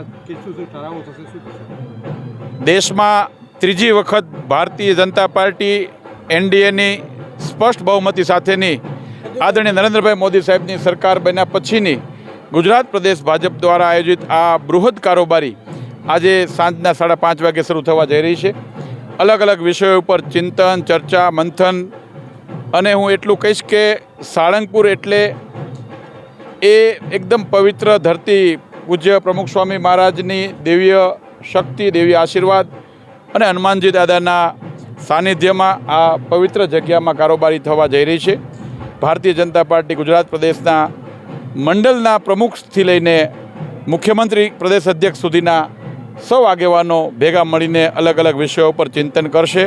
નક્કી શું શું ઠરાવો થશે, શું દેશમાં ત્રીજી વખત ભારતીય જનતા પાર્ટી એનડીએની સ્પષ્ટ બહુમતી સાથેની આદરણીય નરેન્દ્રભાઈ મોદી સાહેબની સરકાર બન્યા પછીની ગુજરાત પ્રદેશ ભાજપ દ્વારા આયોજિત આ બૃહદ કારોબારી આજે સાંજના સાડા પાંચ વાગે શરૂ થવા જઈ રહી છે. અલગ અલગ વિષયો ઉપર ચિંતન, ચર્ચા, મંથન અને હું એટલું કહીશ કે સાળંગપુર એટલે એ એકદમ પવિત્ર ધરતી પૂજ્ય પ્રમુખ સ્વામી મહારાજની દેવીય શક્તિ દેવી આશીર્વાદ અને હનુમાનજી દાદાના સાનિધ્યમાં આ પવિત્ર જગ્યામાં કારોબારી થવા જઈ રહી છે. ભારતીય જનતા પાર્ટી ગુજરાત પ્રદેશના મંડળના પ્રમુખથી લઈને મુખ્યમંત્રી પ્રદેશ અધ્યક્ષ સુધીના સૌ આગેવાનો ભેગા મળીને અલગ અલગ વિષયો પર ચિંતન કરશે.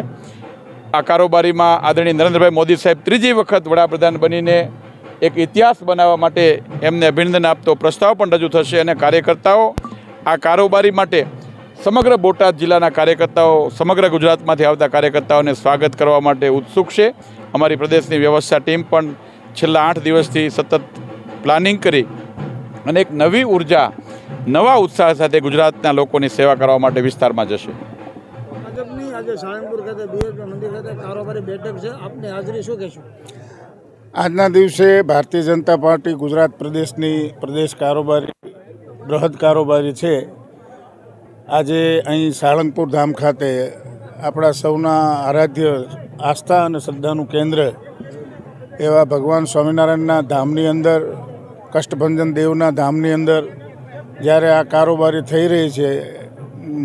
આ કારોબારીમાં આદરણીય નરેન્દ્રભાઈ મોદી સાહેબ ત્રીજી વખત વડાપ્રધાન બનીને એક ઇતિહાસ બનાવવા માટે એમને અભિનંદન આપતો પ્રસ્તાવ પણ રજૂ થશે અને કાર્યકર્તાઓ આ કારોબારી માટે સમગ્ર બોટાદ જિલ્લાના કાર્યકર્તાઓ, સમગ્ર ગુજરાતમાંથી આવતા કાર્યકર્તાઓને સ્વાગત કરવા માટે ઉત્સુક છે. અમારી પ્રદેશની વ્યવસ્થા ટીમ પણ છેલ્લા આઠ દિવસથી સતત પ્લાનિંગ કરી અને એક નવી ઊર્જા, નવા ઉત્સાહ સાથે ગુજરાતના લોકોની સેવા કરવા માટે વિસ્તારમાં જશે. આજે સાળંગપુર ખાતે બેઠક છે. આપની હાજરી શું કહેશો? આજના દિવસે ભારતીય જનતા પાર્ટી ગુજરાત પ્રદેશની પ્રદેશ કારોબારી, બૃહદ કારોબારી છે. આજે અહીં સાળંગપુર ધામ ખાતે આપણા સૌના આરાધ્ય, આસ્થા અને શ્રદ્ધાનું કેન્દ્ર એવા ભગવાન સ્વામિનારાયણના ધામની અંદર, કષ્ટભંજન દેવના ધામની અંદર જ્યારે આ કારોબારી થઈ રહી છે,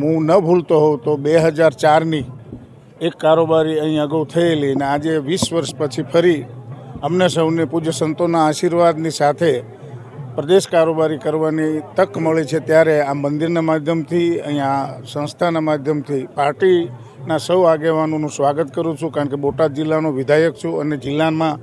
હું ન ભૂલતો હોઉં તો બે હજાર ચારની એક કારોબારી અહીં અગાઉ થયેલી અને આજે વીસ વર્ષ પછી ફરી અમને સૌને પૂજ્ય સંતોના આશીર્વાદની સાથે પ્રદેશ કારોબારી કરવાની તક મળી છે ત્યારે આ મંદિરના માધ્યમથી, અહીંયા સંસ્થાના માધ્યમથી પાર્ટીના સૌ આગેવાનોનું સ્વાગત કરું છું, કારણ કે બોટાદ જિલ્લાનો વિધાયક છું અને જિલ્લામાં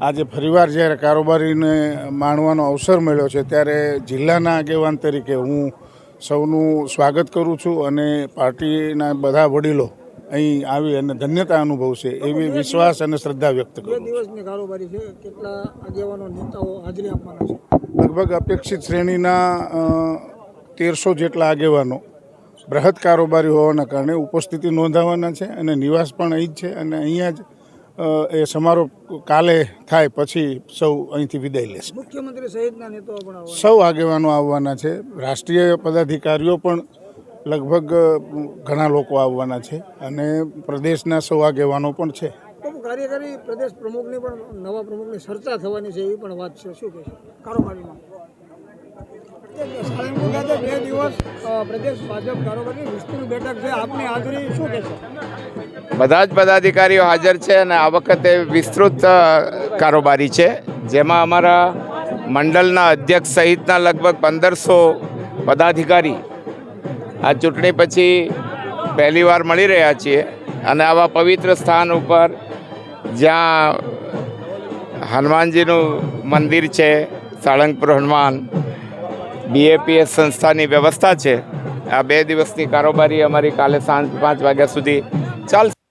આજે ફરીવાર જ્યારે કારોબારીને માણવાનો અવસર મળ્યો છે ત્યારે જિલ્લાના આગેવાન તરીકે હું સૌનું સ્વાગત કરું છું અને પાર્ટીના બધા વડીલો અહીં આવી અને ધન્યતા અનુભવશે એવી વિશ્વાસ અને શ્રદ્ધા વ્યક્ત કરો દિવસની કારોબારી છે કેટલા આગેવાનો નેતાઓ હાજરી આપવાના છે? લગભગ અપેક્ષિત શ્રેણીના તેરસો જેટલા આગેવાનો બૃહદ કારોબારી હોવાના કારણે ઉપસ્થિતિ નોંધાવાના છે અને નિવાસ પણ અહીં જ છે અને અહીંયા જ એ સમારોહ કાલે થાય પછી સૌ અહીંથી વિદાય લેશે. મુખ્યમંત્રી સહિતના નેતાઓ પણ સૌ આગેવાનો આવવાના છે. રાષ્ટ્રીય પદાધિકારીઓ પણ લગભગ ઘણા લોકો આવવાના છે અને પ્રદેશના સૌ આગેવાનો પણ છે. કાર્યકારી પ્રદેશ પ્રમુખની પણ નવા પ્રમુખની ચર્ચા થવાની છે એવી પણ વાત છે. શું કહેશો? કારોબારીમાં. સાળંગપુર ખાતે બે દિવસ પ્રદેશ ભાજપ કારોબારી વિસ્તૃત બેઠક છે. આપની હાજરી શું કહેશો? બધા જ પદાધિકારીઓ હાજર છે અને આ વખતે વિસ્તૃત કારોબારી છે. જેમાં અમારા મંડળના અધ્યક્ષ સહિતના લગભગ પંદરસો પદાધિકારી આ ચૂંટણી પછી પહેલીવાર મળી રહ્યા છીએ અને આવા પવિત્ર સ્થાન ઉપર જ્યાં હનુમાનજીનું મંદિર છે, સાળંગપુર હનુમાન બીએપીએસ સંસ્થાની વ્યવસ્થા છે. આ બે દિવસની કારોબારી અમારી કાલે સાંજ પાંચ વાગ્યા સુધી ચાલશે.